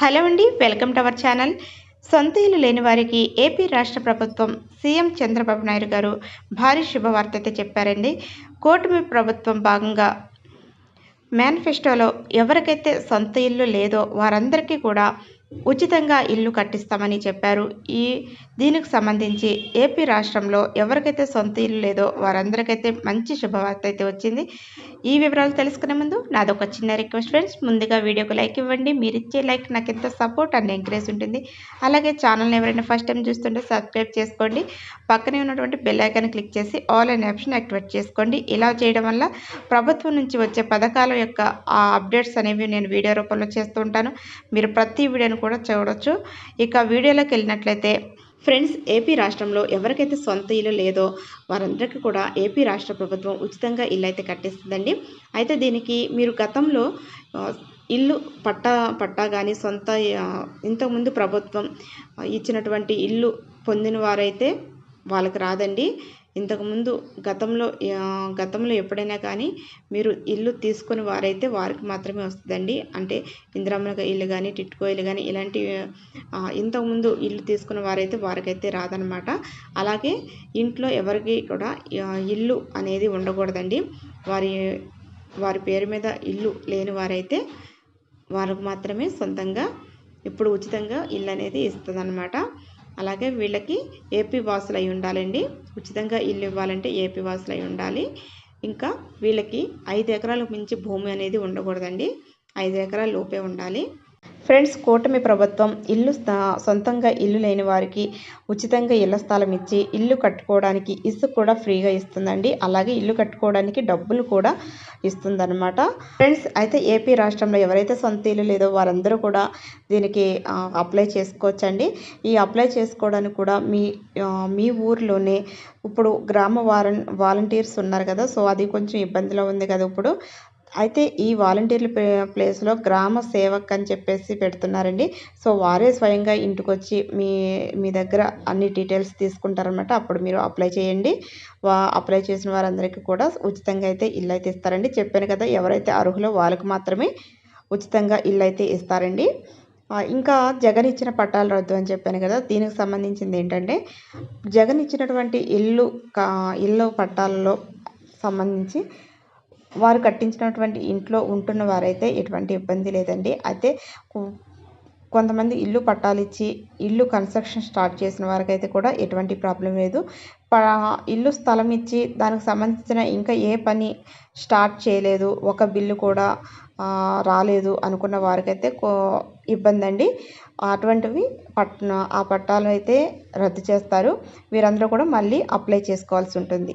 Hello అండి welcome to our channel. సొంత ఇల్లు లేని వారికి ఏపీ రాష్ట్ర ప్రభుత్వం సీఎం చంద్రబాబు నాయుడు గారు భారీ శుభవార్త అయితే చెప్పారండి. కూటమి ప్రభుత్వం భాగంగా మేనిఫెస్టోలో ఎవరికైతే సొంత ఇల్లు లేదో వారందరికీ కూడా ఉచితంగా ఇల్లు కట్టిస్తామని చెప్పారు. ఈ దీనికి సంబంధించి ఏపీ రాష్ట్రంలో ఎవరికైతే సొంత ఇల్లు లేదో వారందరికైతే మంచి శుభవార్త అయితే వచ్చింది. ఈ వివరాలు తెలుసుకునే ముందు నాదొక చిన్న రిక్వెస్ట్ ఫ్రెండ్స్ ముందుగా వీడియోకి లైక్ ఇవ్వండి. మీరు ఇచ్చే లైక్ నాకు ఎంత సపోర్ట్ అండ్ ఎంకరేజ్ ఉంటుంది. అలాగే ఛానల్ని ఎవరైనా ఫస్ట్ టైం చూస్తుంటే సబ్స్క్రైబ్ చేసుకోండి. పక్కనే ఉన్నటువంటి బెల్ ఐకాన్ క్లిక్ చేసి ఆల్ అండ్ ఆప్షన్ యాక్టివేట్ చేసుకోండి. ఇలా చేయడం వల్ల ప్రభుత్వం నుంచి వచ్చే పథకాల యొక్క ఆ అప్డేట్స్ అనేవి నేను వీడియో రూపంలో చేస్తూ ఉంటాను. మీరు ప్రతి వీడియోను కూడా చూడొచ్చు. ఇక వీడియోలోకి వెళ్ళినట్లయితే ఫ్రెండ్స్ ఏపీ రాష్ట్రంలో ఎవరికైతే సొంత ఇల్లు లేదో వారందరికీ కూడా ఏపీ రాష్ట్ర ప్రభుత్వం ఉచితంగా ఇల్లు అయితే కట్టిస్తుందండి. అయితే దీనికి మీరు గతంలో ఇల్లు పట్టా పట్టా కానీ సొంత ఇంతకుముందు ప్రభుత్వం ఇచ్చినటువంటి ఇల్లు పొందిన వారైతే వాళ్ళకి రాదండి. ఇంతకుముందు గతంలో గతంలో ఎప్పుడైనా కానీ మీరు ఇల్లు తీసుకుని వారైతే వారికి మాత్రమే వస్తుందండి. అంటే ఇందిరమ్మ ఇల్లు కానీ టిట్కో ఇల్లు కానీ ఇలాంటి ఇంతకుముందు ఇల్లు తీసుకున్న వారైతే వారికైతే రాదనమాట. అలాగే ఇంట్లో ఎవరికి కూడా ఇల్లు అనేది ఉండకూడదండి. వారి వారి పేరు మీద ఇల్లు లేని వారైతే వారికి మాత్రమే సొంతంగా ఇప్పుడు ఉచితంగా ఇల్లు అనేది ఇస్తుందన్నమాట అలాగే వీళ్ళకి ఏపీ వాసులు అయి ఉండాలండి. ఉచితంగా ఇల్లు ఇవ్వాలంటే ఏపీ వాసులు అయి ఉండాలి. ఇంకా వీళ్ళకి ఐదు ఎకరాలకు మించి భూమి అనేది ఉండకూడదండి. ఐదు ఎకరాల లోపే ఉండాలి. ఫ్రెండ్స్ కూటమి ప్రభుత్వం ఇల్లు సొంతంగా ఇల్లు లేని వారికి ఉచితంగా ఇళ్ళ స్థలం ఇచ్చి ఇల్లు కట్టుకోవడానికి ఇసుక కూడా ఫ్రీగా ఇస్తుందండి. అలాగే ఇల్లు కట్టుకోవడానికి డబ్బులు కూడా ఇస్తుందన్నమాట. ఫ్రెండ్స్ అయితే ఏపీ రాష్ట్రంలో ఎవరైతే సొంత ఇల్లు లేదో వారందరూ కూడా దీనికి అప్లై చేసుకోవచ్చండి. ఈ అప్లై చేసుకోవడానికి కూడా మీ మీ ఊర్లోనే ఇప్పుడు గ్రామ వారం వాలంటీర్స్ ఉన్నారు కదా సో అది కొంచెం ఇబ్బందిలో ఉంది కదా ఇప్పుడు. అయితే ఈ వాలంటీర్ల ప్లే- ప్లేస్లో గ్రామ సేవక్ అని చెప్పేసి పెడుతున్నారండి. సో వారే స్వయంగా ఇంటికి వచ్చి మీ మీ దగ్గర అన్ని డీటెయిల్స్ తీసుకుంటారనమాట అప్పుడు మీరు అప్లై చేయండి. వా అప్లై చేసిన వారందరికీ కూడా ఉచితంగా అయితే ఇల్లు అయితే ఇస్తారండి. చెప్పాను కదా ఎవరైతే అర్హులో వాళ్ళకు మాత్రమే ఉచితంగా ఇల్లు అయితే ఇస్తారండి. ఇంకా జగన్ ఇచ్చిన పట్టాలు రద్దు అని చెప్పాను కదా దీనికి సంబంధించింది ఏంటంటే జగన్ ఇచ్చినటువంటి ఇల్లు కా ఇల్లు పట్టాలలో సంబంధించి వారు కట్టించినటువంటి ఇంట్లో ఉంటున్న వారైతే ఎటువంటి ఇబ్బంది లేదండి. అయితే కొంతమంది ఇల్లు పట్టాలు ఇచ్చి ఇల్లు కన్స్ట్రక్షన్ స్టార్ట్ చేసిన వారికైతే కూడా ఎటువంటి ప్రాబ్లం లేదు. ప ఇల్లు స్థలం ఇచ్చి దానికి సంబంధించిన ఇంకా ఏ పని స్టార్ట్ చేయలేదు ఒక బిల్లు కూడా రాలేదు అనుకున్న వారికైతే కో ఇబ్బంది అండి అటువంటివి పట్ ఆ పట్టాలు అయితే రద్దు చేస్తారు. వీరందరూ కూడా మళ్ళీ అప్లై చేసుకోవాల్సి ఉంటుంది.